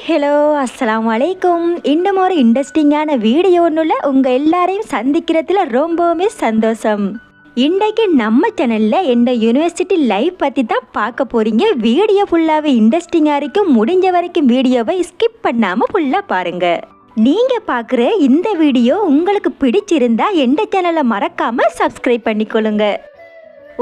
Hi hello அஸ்லாம் வலைக்கும் இன்னும் ஒரு இன்ட்ரெஸ்டிங்கான வீடியோ ஒன்றுல உங்கள் எல்லாரையும் சந்திக்கிறதுல ரொம்பவுமே சந்தோஷம். இன்றைக்கு நம்ம சேனலில் எந்த யூனிவர்சிட்டி லைஃப் பற்றி தான் பார்க்க போகிறீங்க வீடியோ ஃபுல்லாகவே இன்ட்ரெஸ்டிங்காக இருக்கும். முடிஞ்ச வரைக்கும் வீடியோவை ஸ்கிப் பண்ணாமல் ஃபுல்லாக பாருங்கள் நீங்கள் பார்க்குற இந்த வீடியோ உங்களுக்கு பிடிச்சிருந்தா எந்த சேனலை மறக்காமல் சப்ஸ்கிரைப் பண்ணிக்கொள்ளுங்கள்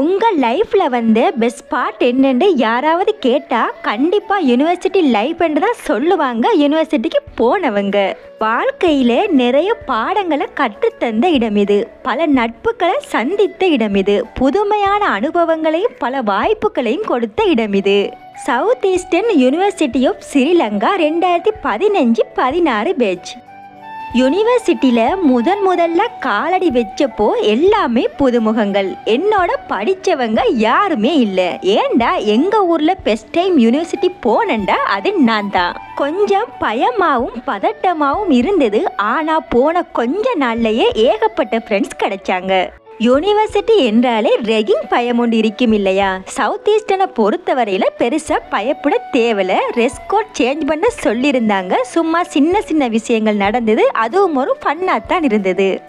உங்கள் லைஃப்பில் வந்து பெஸ்ட் பார்ட் என்னென்னு யாராவது கேட்டால் கண்டிப்பாக யூனிவர்சிட்டி லைஃப் என்று தான் சொல்லுவாங்க. யூனிவர்சிட்டிக்கு போனவங்க. வாழ்க்கையில நிறைய பாடங்களை கற்றுத்தந்த இடம் இது. பல நட்புகளை சந்தித்த இடம் இது. புதுமையான அனுபவங்களையும் பல வாய்ப்புகளையும் கொடுத்த இடம் இது. South eastern university of Sri Lanka ரெண்டாயிரத்தி பதினஞ்சு பதினாறு பேட்ச் யூனிவர்சிட்டியில் முதன் முதல்ல காலடி வச்சப்போ எல்லாமே புதுமுகங்கள். என்னோட படித்தவங்க யாருமே இல்லை. ஏண்டா எங்கள் ஊரில் பெஸ்ட் டைம் யூனிவர்சிட்டி போனேன்டா? அது நான் தான் கொஞ்சம் பயமாகவும் பதட்டமாகவும் இருந்தது. ஆனால் போன கொஞ்ச நாள்லையே ஏகப்பட்ட ஃப்ரெண்ட்ஸ் கிடைச்சாங்க. யூனிவர்சிட்டி என்றாலே ரெகிங் பயம் ஒன்று இருக்கும் இல்லையா? சவுத் ஈஸ்டனை பொறுத்தவரையில் பெருசாக பயப்பட தேவையில்ல. ரெஸ் கோட் சேஞ்ச் பண்ண சொல்லியிருந்தாங்க. சும்மா சின்ன சின்ன விஷயங்கள் நடந்தது. அதுவும் ஒரு ஃபன்னாக தான் இருந்தது.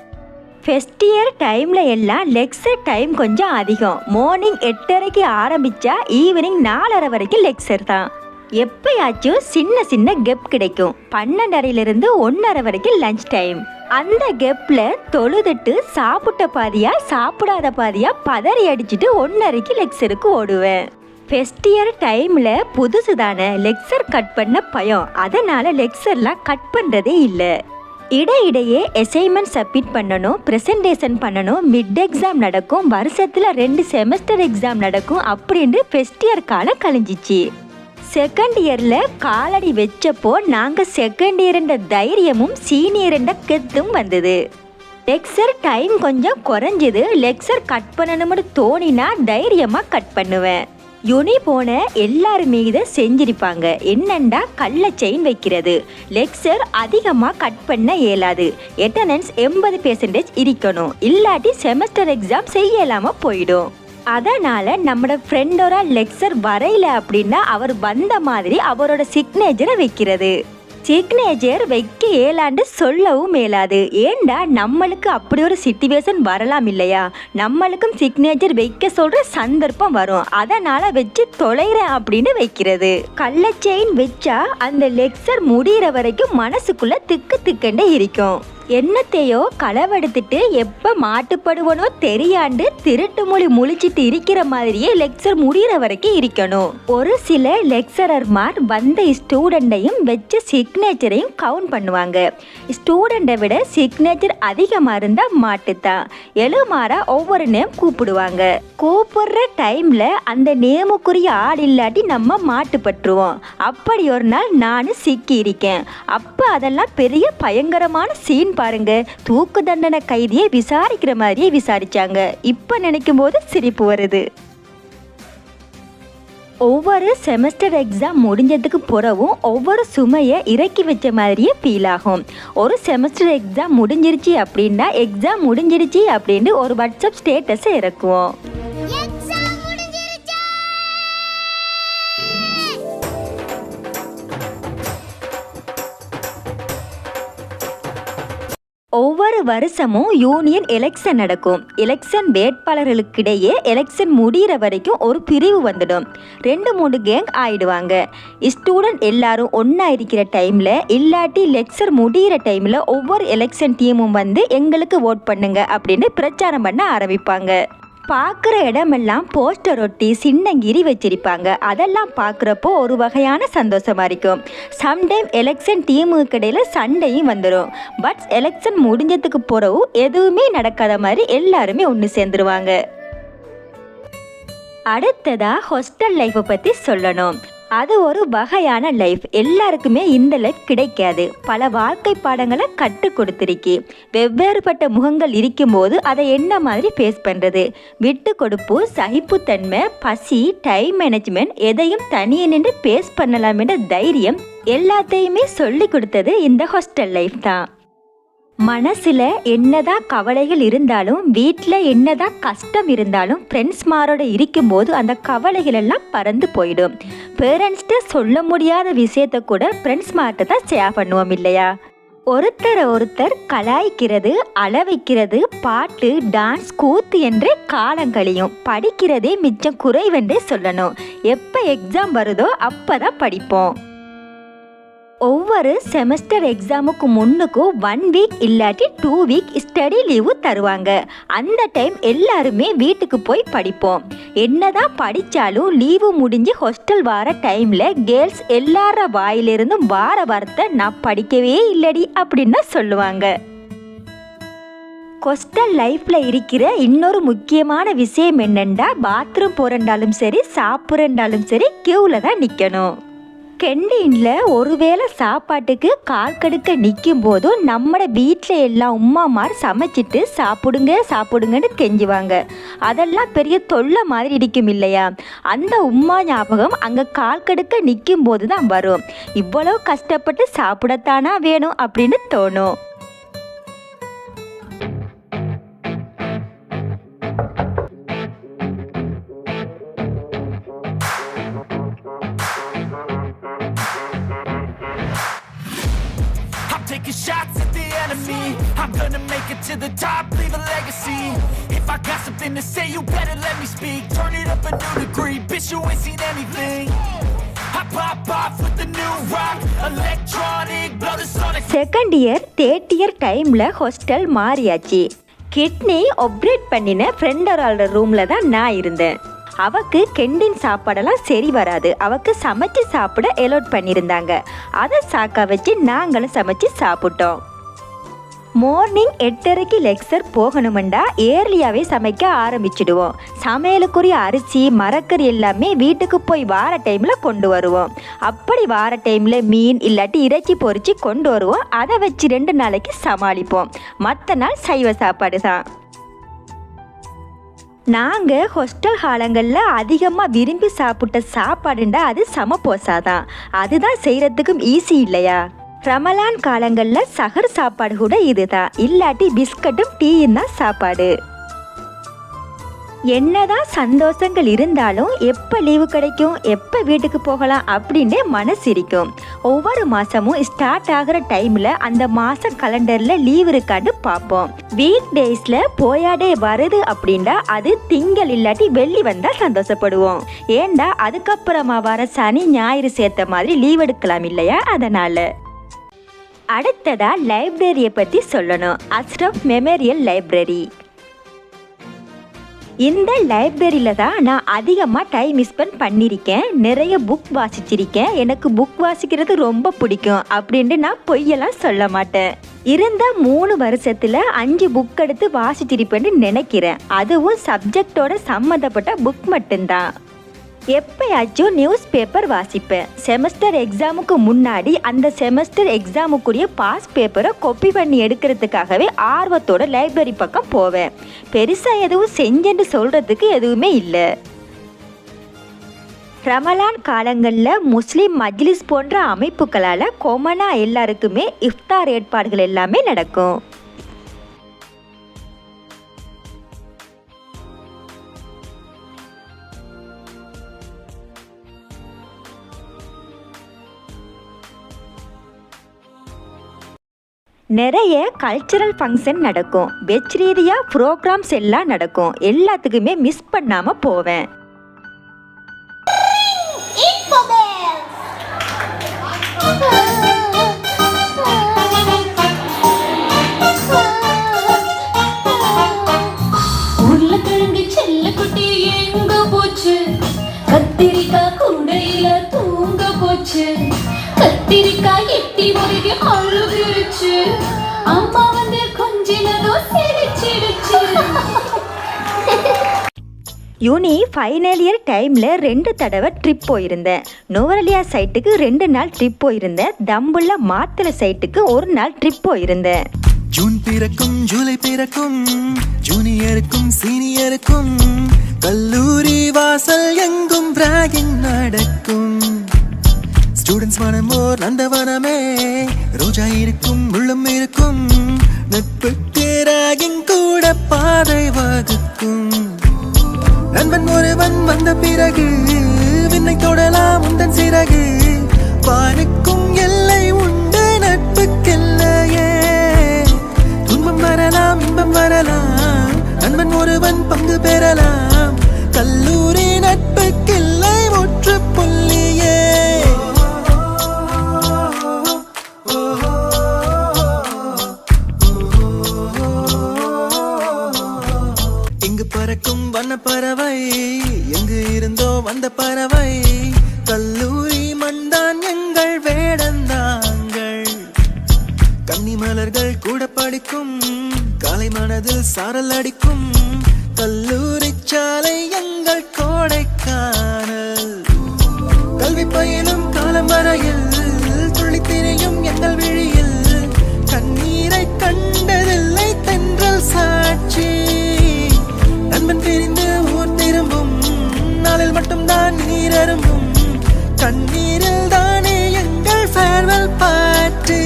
ஃபெஸ்ட் இயர் டைமில் எல்லாம் லெக்சர் டைம் கொஞ்சம் அதிகம். மார்னிங் எட்டரைக்கு ஆரம்பித்தா ஈவினிங் நாலரை வரைக்கும் லெக்சர் தான். எப்பயாச்சும் சின்ன சின்ன கெப் கிடைக்கும். பன்னெண்டரையிலிருந்து ஒன்றரை வரைக்கும் லஞ்ச் டைம் அந்த கெப்பில் தொழுதுட்டு சாப்பிட்ட பாதியா சாப்பிடாத பாதியா பதறி அடிச்சுட்டு ஒன்றரைக்கு லெக்சருக்கு ஓடுவேன். ஃபெஸ்ட் இயர் டைமில் புதுசு தானே லெக்சர் கட் பண்ண பயம். அதனால் லெக்சர்லாம் கட் பண்ணுறதே இல்லை. இடையிடையே அசைன்மெண்ட் சப்மிட் பண்ணணும் ப்ரெசன்டேஷன் பண்ணணும் மிட் எக்ஸாம் நடக்கும் வருஷத்தில் ரெண்டு செமஸ்டர் எக்ஸாம் நடக்கும் அப்படின்ட்டு ஃபெஸ்ட் இயர் காலம் கழிஞ்சிச்சு. செகண்ட் இயரில் காலடி வச்சப்போ நாங்கள் செகண்ட் இயர்ன்ற தைரியமும் சீனியர்ன்ற கெத்தும் வந்தது. லெக்சர் டைம் கொஞ்சம் குறைஞ்சிது. லெக்சர் கட் பண்ணணும்னு தோணினா தைரியமாக கட் பண்ணுவேன். யுனி போன எல்லாருமே இதை செஞ்சிருப்பாங்க. என்னண்டா கள்ள செயின் வைக்கிறது? லெக்சர் அதிகமாக கட் பண்ண இயலாது. எட்டனன்ஸ் எண்பது பெர்சன்டேஜ் இருக்கணும் இல்லாட்டி செமஸ்டர் எக்ஸாம் செய்யலாமல் போயிடும். அதனால் நம்மளோட ஃப்ரெண்டோட லெக்சர் வரையில அப்படின்னா அவர் வந்த மாதிரி அவரோட சிக்னேச்சரை வைக்கிறது. சிக்னேச்சர் வைக்க ஏலாண்டு சொல்லவும் மேலாது ஏண்டா நம்மளுக்கு அப்படி ஒரு சிச்சுவேஷன் வரலாம் இல்லையா? நம்மளுக்கும் சிக்னேச்சர் வைக்க சொல்கிற சந்தர்ப்பம் வரும். அதனால் வச்சு தொலைகிறேன் அப்படின்னு வைக்கிறது. கள்ள செயின் வச்சா அந்த லெக்சர் முடிகிற வரைக்கும் மனசுக்குள்ளே திக்கு திக்கண்டே இருக்கும். என்னத்தையோ களவெடுத்துட்டு எப்போ மாட்டுப்படுவனோ தெரியாண்டு திருட்டு மொழி முழிச்சிட்டு இருக்கிற மாதிரியே லெக்சர் முடிகிற வரைக்கும் இருக்கணும். ஒரு சில லெக்சரர்மார் வந்த ஸ்டூடெண்டையும் வச்சு சிக்னேச்சரையும் கவுண்ட் பண்ணுவாங்க. ஸ்டூடெண்ட்டை விட சிக்னேச்சர் அதிகமாக இருந்தால் மாட்டுத்தான் எழுமாறா ஒவ்வொரு நேம் கூப்பிடுவாங்க. கூப்பிடுற டைமில் அந்த நேமுக்குரிய ஆள் இல்லாட்டி நம்ம மாட்டுப்பட்டுருவோம் அப்படி ஒரு நாள் நான் சிக்கி இருக்கேன். அப்போ அதெல்லாம் பெரிய பயங்கரமான சீன் பாருங்க. தூக்கு தண்டனை கைதியை விசாரிக்கிற மாதிரியே விசாரிச்சாங்க. இப்போ நினைக்கும் போது சிரிப்பு வருது. ஒவ்வொரு செமஸ்டர் எக்ஸாம் முடிஞ்சதுக்கு பிறகும் ஒவ்வொரு சுமையை இறக்கி வச்ச மாதிரியே ஃபீல் ஆகும். ஒரு செமஸ்டர் எக்ஸாம் முடிஞ்சிருச்சு அப்படின்னா எக்ஸாம் முடிஞ்சிருச்சு அப்படின்னு ஒரு வாட்ஸ்அப் ஸ்டேட்டஸை இறக்குவோம். ஒவ்வொரு வருஷமும் யூனியன் எலெக்ஷன் நடக்கும். எலெக்ஷன் வேட்பாளர்களுக்கிடையே எலெக்ஷன் முடிகிற வரைக்கும் ஒரு பிரிவு வந்துடும். ரெண்டு மூணு கேங் ஆயிடுவாங்க. ஸ்டூடெண்ட் எல்லாரும் ஒன்றா இருக்கிற டைமில் இல்லாட்டி லெக்சர் முடிகிற டைமில் ஒவ்வொரு எலெக்ஷன் டீமும் வந்து எங்களுக்கு ஓட் பண்ணுங்க அப்படின்னு பிரச்சாரம் பண்ண ஆரம்பிப்பாங்க. பார்க்குற இடமெல்லாம் போஸ்டர் ஒட்டி சின்னங்கிரி வச்சிருப்பாங்க. அதெல்லாம் பார்க்குறப்போ ஒரு வகையான சந்தோஷமா இருக்கும். சம்டைம் எலெக்ஷன் டீமுக்கு இடையில் சண்டையும் வந்துடும் பட் எலெக்ஷன் முடிஞ்சதுக்கு பிறகு எதுவுமே நடக்காத மாதிரி எல்லாருமே ஒன்று சேர்ந்துருவாங்க. அடுத்ததாக ஹாஸ்டல் லைஃப்பை பற்றி சொல்லணும். அது ஒரு வகையான லைஃப் எல்லாருக்குமே இந்த லைஃப் கிடைக்காது. பல வாழ்க்கை பாடங்களை கற்றுக் கொடுத்துருக்கி. வெவ்வேறுபட்ட முகங்கள் இருக்கும்போது அதை என்ன மாதிரி ஃபேஸ் பண்ணுறது விட்டு கொடுப்பு சகிப்புத்தன்மை பசி டைம் மேனேஜ்மெண்ட் எதையும் தனியே நின்று ஃபேஸ் பண்ணலாம் என்ற தைரியம் எல்லாத்தையுமே சொல்லி கொடுத்தது இந்த ஹாஸ்டல் லைஃப் தான். மனசில் என்னதான் கவலைகள் இருந்தாலும் வீட்டில் என்னதான் கஷ்டம் இருந்தாலும் ஃப்ரெண்ட்ஸ்மாரோட இருக்கும்போது அந்த கவலைகள் எல்லாம் பறந்து போயிடும். பேரண்ட்ஸ்கிட்ட சொல்ல முடியாத விஷயத்த கூட ஃப்ரெண்ட்ஸ்மார்ட்ட தான் ஷேர் பண்ணுவோம் இல்லையா? ஒருத்தரை ஒருத்தர் கலாய்க்கிறது அளவைக்கிறது பாட்டு டான்ஸ் கூத்து என்றே காலங்களையும் படிக்கிறதே மிச்சம் குறைவென்றே சொல்லணும். எப்போ எக்ஸாம் வருதோ அப்போ தான் படிப்போம். ஒவ்வொரு செமஸ்டர் எக்ஸாமுக்கு முன்னுக்கும் ஒன் வீக் இல்லாட்டி டூ வீக் ஸ்டடி லீவு தருவாங்க. அந்த டைம் எல்லாருமே வீட்டுக்கு போய் படிப்போம். என்னதான் படித்தாலும் லீவு முடிஞ்சு ஹாஸ்டல் வர டைமில் கேர்ள்ஸ் எல்லார வாயிலிருந்தும் வார வார்த்தை நான் படிக்கவே இல்லடி அப்படின்னு சொல்லுவாங்க. கொஸ்டல் லைஃப்பில் இருக்கிற இன்னொரு முக்கியமான விஷயம் என்னென்னா பாத்ரூம் போகிறண்டாலும் சரி சாப்பிட்றண்டாலும் சரி க்யூவில் தான் நிற்கணும் கெண்டீனில் ஒருவேளை சாப்பாட்டுக்கு கால் கடுக்க நிற்கும் போதும் நம்மட வீட்டில் எல்லாம் உமாமார் சமைச்சிட்டு சாப்பிடுங்க சாப்பிடுங்கன்னு கெஞ்சுவாங்க. அதெல்லாம் பெரிய தொல்லை மாதிரி இருக்கும் இல்லையா? அந்த உம்மா ஞாபகம் அங்கே கால் கடுக்க நிற்கும் போது தான் வரும். இவ்வளோ கஷ்டப்பட்டு சாப்பிடத்தானா வேணும் அப்படின்னு தோணும். To the top, leave a legacy. If I got something to say, you better let me speak. Turn it up a new degree, bitch, you ain't seen anything. I pop off with the new rock, electronic, blow the sonic. Second year third year டைமில் hostel மாறியாச்சு kidney operate பண்ணின ஃப்ரெண்டரோட ரூமில் தான் நான் இருந்தேன் அவக்கு கெண்டின் சாப்பாடெல்லாம் சரி வராது அவக்கு சமைச்சு சாப்பிட எலோட் பண்ணியிருந்தாங்க அதை சாக்கா வச்சு நாங்களும் சமைச்சு சாப்பிட்டோம் மார்னிங் எட்டரைக்கு லெக்சர் போகணுமெண்டா? ஏர்லியாகவே சமைக்க ஆரம்பிச்சிடுவோம். சமையலுக்குரிய அரிசி மரக்கறி எல்லாமே வீட்டுக்கு போய் வார டைமில் கொண்டு வருவோம். அப்படி வார டைமில் மீன் இல்லாட்டி இறைச்சி பொறிச்சு கொண்டு வருவோம். அதை வச்சு ரெண்டு நாளைக்கு சமாளிப்போம். மற்ற நாள் சைவ சாப்பாடு தான். நாங்கள் ஹாஸ்டல் காலங்களில் அதிகமாக விரும்பி சாப்பிட்ட சாப்பாடுண்டா அது சமப்போசா தான் அதுதான் செய்கிறதுக்கும் ஈஸி இல்லையா? ரமலான் காலங்களில் சகர் சாப்பாடு கூட இதுதான். இல்லாட்டி பிஸ்கட்டும் டீயும் தான் சாப்பாடு. என்னதான் சந்தோஷங்கள் இருந்தாலும் எப்போ லீவு கிடைக்கும் எப்போ வீட்டுக்கு போகலாம் அப்படின்னே மனசு இருக்கும் ஒவ்வொரு மாதமும் ஸ்டார்ட் ஆகிற டைமில் அந்த மாதம் கலண்டரில் லீவ் இருக்கான்னு பார்ப்போம். வீக் டேஸில் போயாடே வருது அப்படின்னா அது திங்கள் இல்லாட்டி வெள்ளி வந்தால் சந்தோஷப்படுவோம். ஏண்டா அதுக்கப்புறமா வர சனி ஞாயிறு சேர்த்த மாதிரி லீவ் எடுக்கலாம் இல்லையா? அதனால். அடுத்ததா லைப்ரரியை பற்றி சொல்லணும். அஸ்ரஃப் மெமோரியல் லைப்ரரி இந்த லைப்ரரியில் தான் நான் அதிகமாக டைம் ஸ்பெண்ட் பண்ணியிருக்கேன். நிறைய புக் வாசிச்சிருக்கேன். எனக்கு புக் வாசிக்கிறது ரொம்ப பிடிக்கும் அப்படின்ட்டு நான் பொய்யெல்லாம் சொல்ல மாட்டேன். இருந்த மூணு வருஷத்தில் அஞ்சு புக் எடுத்து வாசிச்சிருப்பேன்னு நினைக்கிறேன். அதுவும் சப்ஜெக்டோட சம்மந்தப்பட்ட புக் மட்டும்தான். எப்பயாச்சும் நியூஸ் பேப்பர் வாசிப்பேன் செமஸ்டர் எக்ஸாமுக்கு முன்னாடி அந்த செமஸ்டர் எக்ஸாமுக்குரிய பாஸ் பேப்பரை கொப்பி பண்ணி எடுக்கிறதுக்காகவே ஆர்வத்தோட லைப்ரரி பக்கம் போவேன். பெருசாக எதுவும் செஞ்சேன்னு சொல்கிறதுக்கு எதுவுமே இல்லை. ரமலான் காலங்களில் முஸ்லீம் மஜ்லிஸ் போன்ற அமைப்புகளால் கொமனாக எல்லாருக்குமே இஃப்தார் ஏற்பாடுகள் எல்லாமே நடக்கும். நிறைய கல்ச்சரல் ஃபங்க்ஷன் நடக்கும். வெஜ் ரீதியாக ப்ரோக்ராம்ஸ் எல்லாம் நடக்கும். எல்லாத்துக்குமே மிஸ் பண்ணாமல் போவேன். கத்திரிக்காய் கூடையில தூங்க போச்சு. கத்திரிக்காய் எட்டி முருகி அழுகிருச்சு அம்மா வந்து கொஞ்சினதோ சிரிச்சிருச்சு யூனி ஃபைனல் இயர் டைமில் ரெண்டு தடவை ட்ரிப் போயிருந்தேன். நுவரலியா சைட்டுக்கு ரெண்டு நாள் ட்ரிப் போயிருந்தேன். தம்புள்ள மாத்திரை சைட்டுக்கு ஒரு நாள் ட்ரிப் போயிருந்தேன். ஜூன் பிறக்கும் ஜூலை பிறக்கும் ஜூனியருக்கும் சீனியருக்கும் கல்லூரி வாசல் எங்கும் ராகிங் நடக்கும். ஸ்டூடெண்ட்ஸ் மனம் ஓர் நந்தவனமே ரோஜா இருக்கும் உள்ளம் இருக்கும். நட்புக்கு ராகிங் கூட பாதை வகுக்கும். நண்பன் ஒருவன் வந்த பிறகு விண்ணை தொடலாம் உந்தன் சிறகு. பானுக்கும் எல்லை உண்டு நட்புக்கெல்லையே. துன்பம் வரலாம் இன்பம் வரலாம். நண்பன் ஒருவன் பங்கு பெறலாம். கல்லூரி நட்புக்கில்லை ஒற்று புள்ளியே. இருந்தோ பறவை. திரும்பும் கண்ணீரில் தானே எங்கள் ஃபேர்வெல் பாட்டு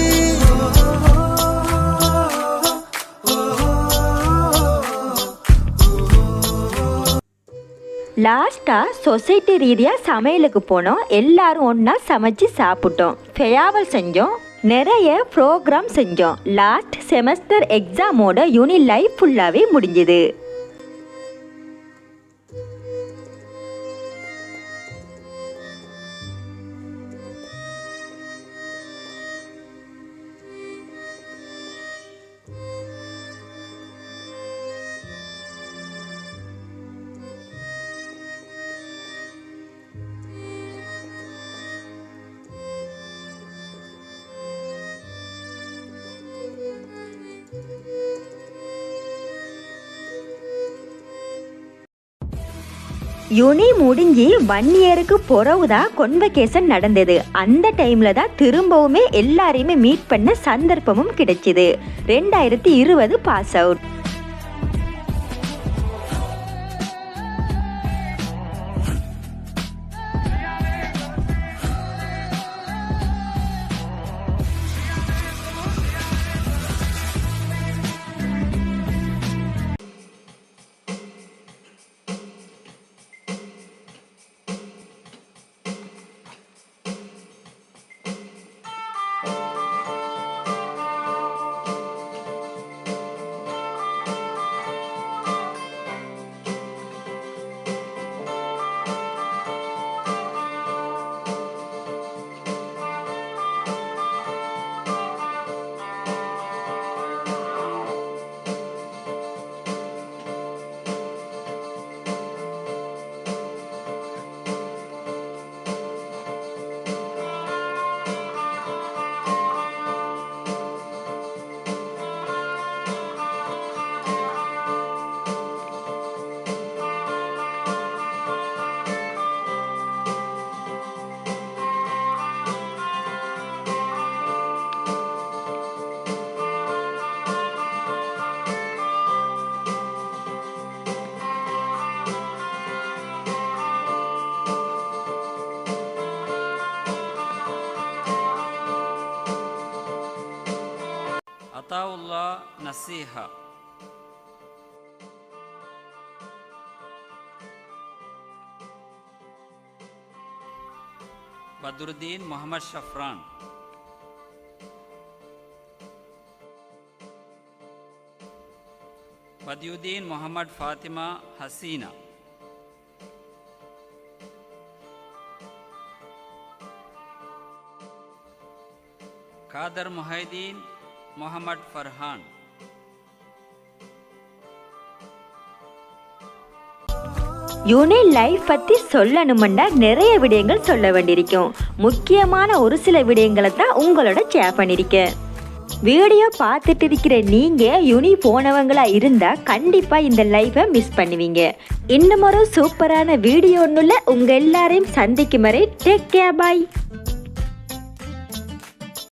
லாஸ்ட்டாக சொசைட்டி ரீதியாக சமையலுக்கு போனோம். எல்லாரும் ஒன்றா சமைச்சு சாப்பிட்டோம். ஃபெயாவல் செஞ்சோம். நிறைய ப்ரோக்ராம் செஞ்சோம். லாஸ்ட் செமஸ்டர் எக்ஸாமோட யூனி லைஃப் ஃபுல்லாகவே முடிஞ்சுது. யுனி முடிஞ்சு ஒன் இயருக்கு பிறகு தான் கொன்வகேஷன் நடந்தது. அந்த டைமில் தான் திரும்பவுமே எல்லாரையுமே மீட் பண்ண சந்தர்ப்பமும் கிடைச்சிது. ரெண்டாயிரத்தி இருபது pass out Badruddin Mohammad Safran Badiyuddin Mohammad Fatima Hasina Kadar Muhiddin Mohammad Farhan uni life பற்றி சொல்லணுமெண்டா நிறைய விடயங்கள் சொல்ல வேண்டியிருக்கும். முக்கியமான ஒரு சில விடயங்களை தான் உங்களோட ஷேர் பண்ணியிருக்கேன். வீடியோ பார்த்துட்டு இருக்கிற நீங்கள் யுனி போனவங்களா இருந்தால் கண்டிப்பாக இந்த லைஃப்பை மிஸ் பண்ணுவீங்க. இன்னும் ஒரு சூப்பரான வீடியோ ஒன்றுல உங்கள் எல்லாரையும் சந்திக்கும் வரை டேக் கேர் பாய்